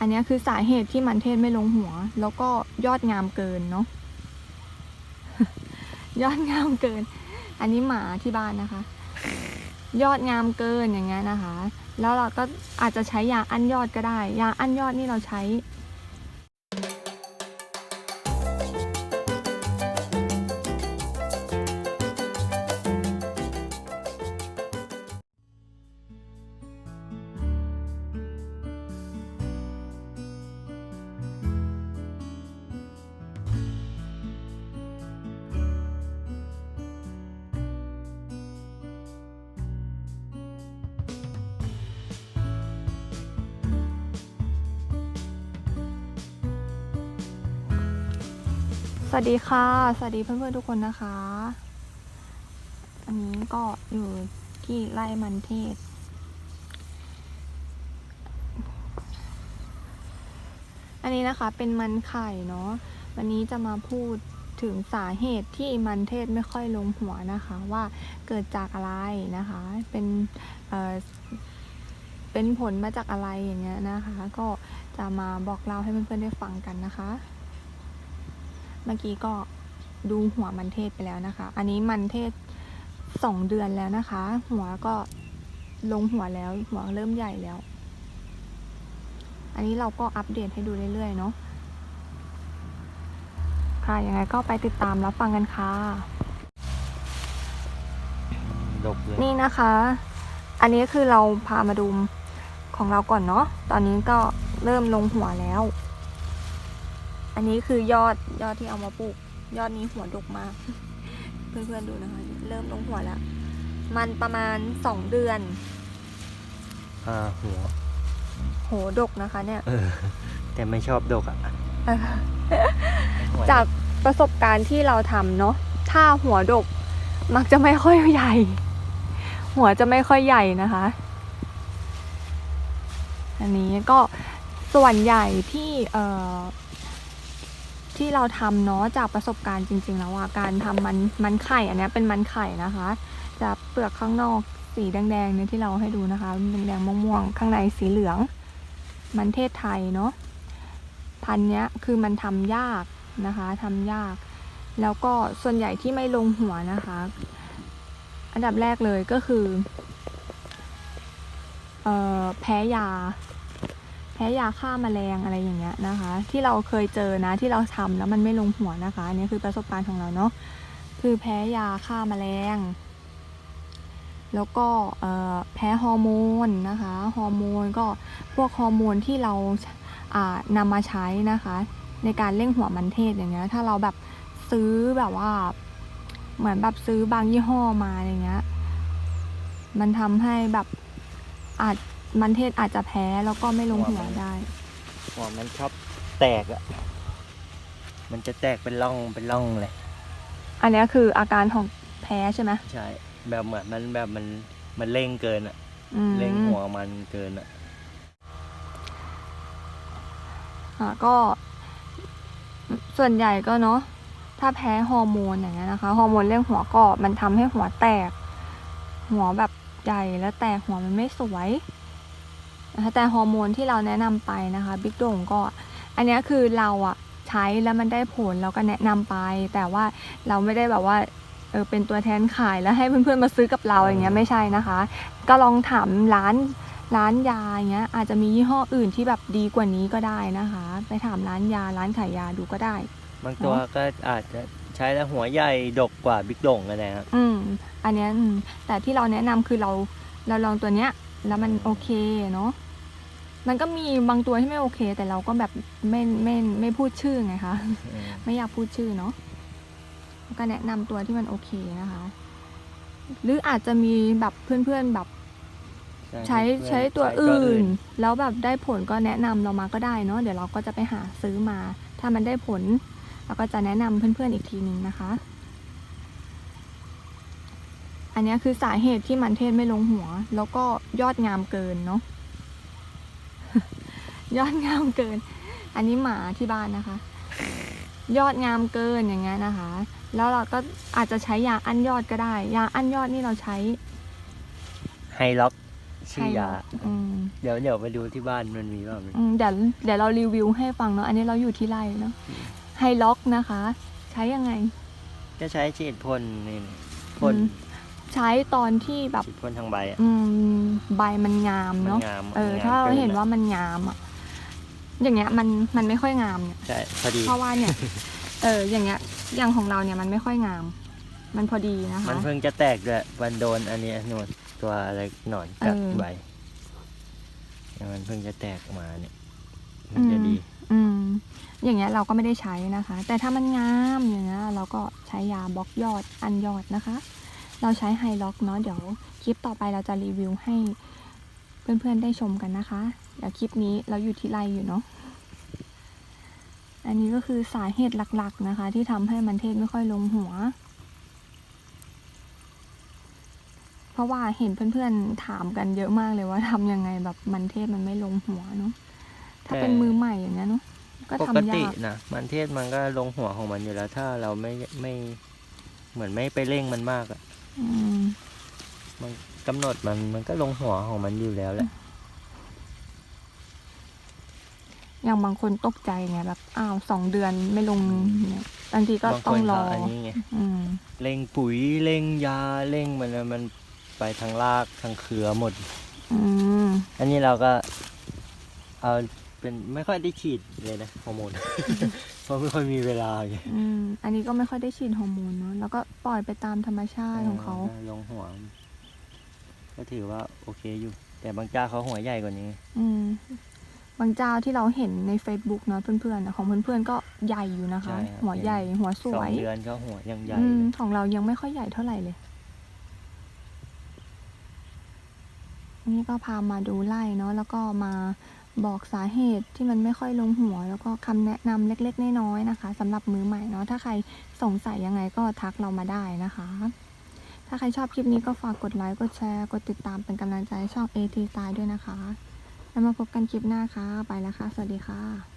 อันนี้คือสาเหตุที่มันเทศไม่ลงหัว แล้วก็ยอดงามเกินเนาะยอดงามเกิน อันนี้หมาที่บ้านนะคะ ยอดงามเกินอย่างเงี้ยนะคะ แล้วเราก็อาจจะใช้ยาอั้นยอดก็ได้ ยาอั้นยอดนี่เราใช้ สวัสดีค่ะ สวัสดีเพื่อนๆทุกคนนะคะ อันนี้ก็อยู่ที่ไร่มันเทศ อันนี้นะคะเป็นมันไข่เนาะ วันนี้จะมาพูดถึงสาเหตุที่มันเทศไม่ค่อยลงหัวนะคะ ว่าเกิดจากอะไรนะคะ เป็นเอ่อเป็นผลมาจากอะไรอย่างเงี้ยนะคะ ก็จะมาบอกเล่าให้เพื่อนๆได้ฟังกันนะคะ เมื่อกี้ก็ดูหัวมันเทศไปแล้วนะคะ อันนี้มันเทศสองเดือนแล้วนะคะ หัวก็ลงหัวแล้ว หัวเริ่มใหญ่แล้ว อันนี้เราก็อัปเดตให้ดูเรื่อยๆเนาะค่ะยังไงก็ไปติดตามรับฟังกันค่ะ ดกเลยนี่นะคะ อันนี้คือเราพามาดูของเราก่อนเนาะ ตอนนี้ก็เริ่มลงหัวแล้ว อันนี้คือยอดยอดที่เอามาปลูก ยอดนี้หัวดกมาก เพื่อนๆดูนะคะ เริ่มลงหัวแล้ว มันประมาณสองเดือน อ่าหัว โหดกนะคะ เนี่ย เออ แต่ไม่ชอบดกอะเออหัวจากประสบการณ์ที่เราทำเนาะถ้าหัวดก มักจะไม่ค่อยใหญ่ หัวจะไม่ค่อยใหญ่นะคะ อันนี้ก็ส่วนใหญ่ที่เอ่อ ที่เราทำเนาะจากประสบการณ์จริง ๆ แล้วอะการทำมันมันไข่อันเนี้ยเป็นมันไข่นะคะ จะเปลือกข้างนอกสีแดงๆเนี่ยที่เราให้ดูนะคะแดงๆม่วงๆข้างในสีเหลือง มันเทศไทยเนาะพันเนี้ยคือมันทำยากนะคะทำยาก แล้วก็ส่วนใหญ่ที่ไม่ลงหัวนะคะ อันดับแรกเลยก็คือออแพ้ยา พ้ยาฆ่าแมลงอะไรอย่างเงี้ยนะคะ ที่เราเคยเจอนะที่เราทำแล้วมันไม่ลงหัวนะคะอันนี้คือประสบการณ์ของเราเนาะคือแพ้ยาฆ่าแมลง แล้วก็แพ้ฮอร์โมนนะคะฮอร์โมนก็พวกฮอร์โมนที่เราอ่านำมาใช้นะคะ ในการเร่งหัวมันเทศอย่างเงี้ยถ้าเราแบบซื้อแบบว่าเหมือนแบบซื้อบางยี่ห้อมาอย่างเงี้ย มันทำให้แบบอาจ มันเทศอาจจะแพ้แล้วก็ไม่ลงหัวได้ หัวมันชอบแตกอะมันจะแตกเป็นร่องเป็นร่องเลย อันเนี้ยคืออาการของแพ้ใช่ไหมใช่ แบบเหมือนมันแบบมันมันเร่งเกินอะอืมเร่งหัวมันเกินอะอะก็ ส่วนใหญ่ก็เนาะถ้าแพ้ฮอร์โมนอย่างเงี้ยนะคะฮอร์โมนเร่งหัวก็มันทำให้หัวแตก หัวแบบใหญ่แล้วแตกหัวมันไม่สวย นะคะแต่ฮอร์โมนที่เราแนะนำไปนะคะบิ๊กโด่งก็อันเนี้ยคือเราอะใช้แล้วมันได้ผลเราก็แนะนำไป แต่ว่าเราไม่ได้แบบว่าเออเป็นตัวแทนขายแล้วให้เพื่อนๆมาซื้อกับเราอย่างเงี้ยไม่ใช่นะคะ ก็ลองถามร้านร้านยาอย่างเงี้ยอาจจะมียี่ห้ออื่นที่แบบดีกว่านี้ก็ได้นะคะ ไปถามร้านยาร้านขายยาดูก็ได้ บางตัวก็อาจจะใช้แล้วหัวใหญ่ดกกว่าบิ๊กโด่งก็ได้ครับอืมอันเนี้ยอืมแต่ที่เราแนะนำคือเราเราลองตัวเนี้ย แล้วมันโอเคเนาะมันก็มีบางตัวที่ไม่โอเค แต่เราก็แบบไม่ไม่ไม่พูดชื่อไงคะอืมไม่อยากพูดชื่อเนาะก็แนะนำตัวที่มันโอเคนะคะ หรืออาจจะมีแบบเพื่อนๆแบบใช้ใช้ตัวอื่น แล้วแบบได้ผลก็แนะนำเรามาก็ได้เนาะเดี๋ยวเราก็จะไปหาซื้อมา ถ้ามันได้ผล เราก็จะแนะนำเพื่อนๆอีกทีนึงนะคะ อันเนี้ยคือสาเหตุที่มันเทศไม่ลงหัว แล้วก็ยอดงามเกินเนาะยอดงามเกิน อันนี้หมาที่บ้านนะคะ ยอดงามเกินอย่างเงี้ยนะคะ แล้วเราก็อาจจะใช้ยาอั้นยอดก็ได้ ยาอั้นยอดนี่เราใช้ไฮล็อกชื่อยาไฮล็อกอืมเดี๋ยวเดี๋ยวไปดูที่บ้านมันมีว่าอืมเดี๋ยวเดี๋ยวเรารีวิวให้ฟังเนาะอันนี้เราอยู่ที่ไร่เนาะไฮล็อกนะคะ ใช้ยังไงก็ใช้ฉีดพ่นนี่พ่นอืม ใช้ตอนที่แบบฉีดพ่นทางใบอะ อืมใบมันงามมันเนาะงามเออ มันงามถ้าเราเกินเห็นอะว่ามันงามอะ อย่างเงี้ยมันมันไม่ค่อยงามเนี่ย ใช่พอดี เพราะว่าเนี่ย เออ อย่างเงี้ย อย่างของเราเนี่ยมันไม่ค่อยงาม มันพอดีนะคะ มันเพิ่งจะแตกด้วยวันโดนอันนี้หนวดตัวอะไรหนอนกัดเออใบเนี่ยมันเพิ่งจะแตกออกมาเนี่ยมันจะอืม ดี อืม อย่างเงี้ยเราก็ไม่ได้ใช้นะคะ แต่ถ้ามันงามอย่างเงี้ยเราก็ใช้ยาบล็อกยอดอันยอดนะคะ เราใช้ไฮล็อกเนาะเดี๋ยวคลิปต่อไปเราจะรีวิวให้เพื่อนๆได้ชมกันนะคะ เดี๋ยวคลิปนี้เราอยู่ที่ไรอยู่เนาะอันนี้ก็คือสาเหตุหลักๆนะคะ ที่ทำให้มันเทศไม่ค่อยลงหัว เพราะว่าเห็นเพื่อนๆถามกันเยอะมากเลยว่าทำยังไงแบบมันเทศมันไม่ลงหัวเนาะถ้าเป็นมือใหม่อย่างเงี้ยเนาะก็ปทำกยาติกนะมันเทศมันก็ลงหัวของมันอยู่แล้ว ถ้าเราไม่ไม่เหมือนไม่ไปเร่งมันมากอะ มมันกำหนดมันมันก็ลงหัวของมันอยู่แล้วแหละ อย่างบางคนตกใจไงแบบ อ้าวสองเดือนไม่ลงเนี่ยบางทีก็บางต้คองนรเขาออันนี้ไงอืมเร่งปุ๋ยเร่งยาเร่งมันแล้วมันไปทางรากทางเครือหมด อืมอันนี้เราก็ เอา เป็นไม่ค่อยได้ฉีดเลยนะฮอร์โมน เพราะไม่ค่อยมีเวลาไงอืมอันนี้ก็ไม่ค่อยได้ฉีดฮอร์โมนเนาะแล้วก็ปล่อยไปตามธรรมชาติของเขา ลงหัว ก็ถือว่าโอเคอยู่ แต่บางเจ้าเขาหัวใหญ่กว่านี้ อืมบางเจ้าที่เราเห็นใน Facebook เนาะเพื่อนๆนะของเพื่อนๆก็ใหญ่อยู่นะคะ ใช่ครับ หัวใหญ่ หัวสสอวงยเดือนก็หัวยังใหญ่อืมเลยของเรายังไม่ค่อยใหญ่เท่าไหร่เลย นี่ก็พามาดูไล่เนาะแล้วก็มา บอกสาเหตุที่มันไม่ค่อยลงหัว แล้วก็คำแนะนำเล็กๆน้อยๆนะคะสำหรับมือใหม่เนาะถ้าใครสงสัยยังไงก็ทักเรามาได้นะคะ ถ้าใครชอบคลิปนี้ก็ฝากกดไลค์กดแชร์กดติดตามเป็นกำลังใจให้ช่อง AT ตายด้วยนะคะ แล้วมาพบกันคลิปหน้าค่ะไปแล้วค่ะ สวัสดีค่ะ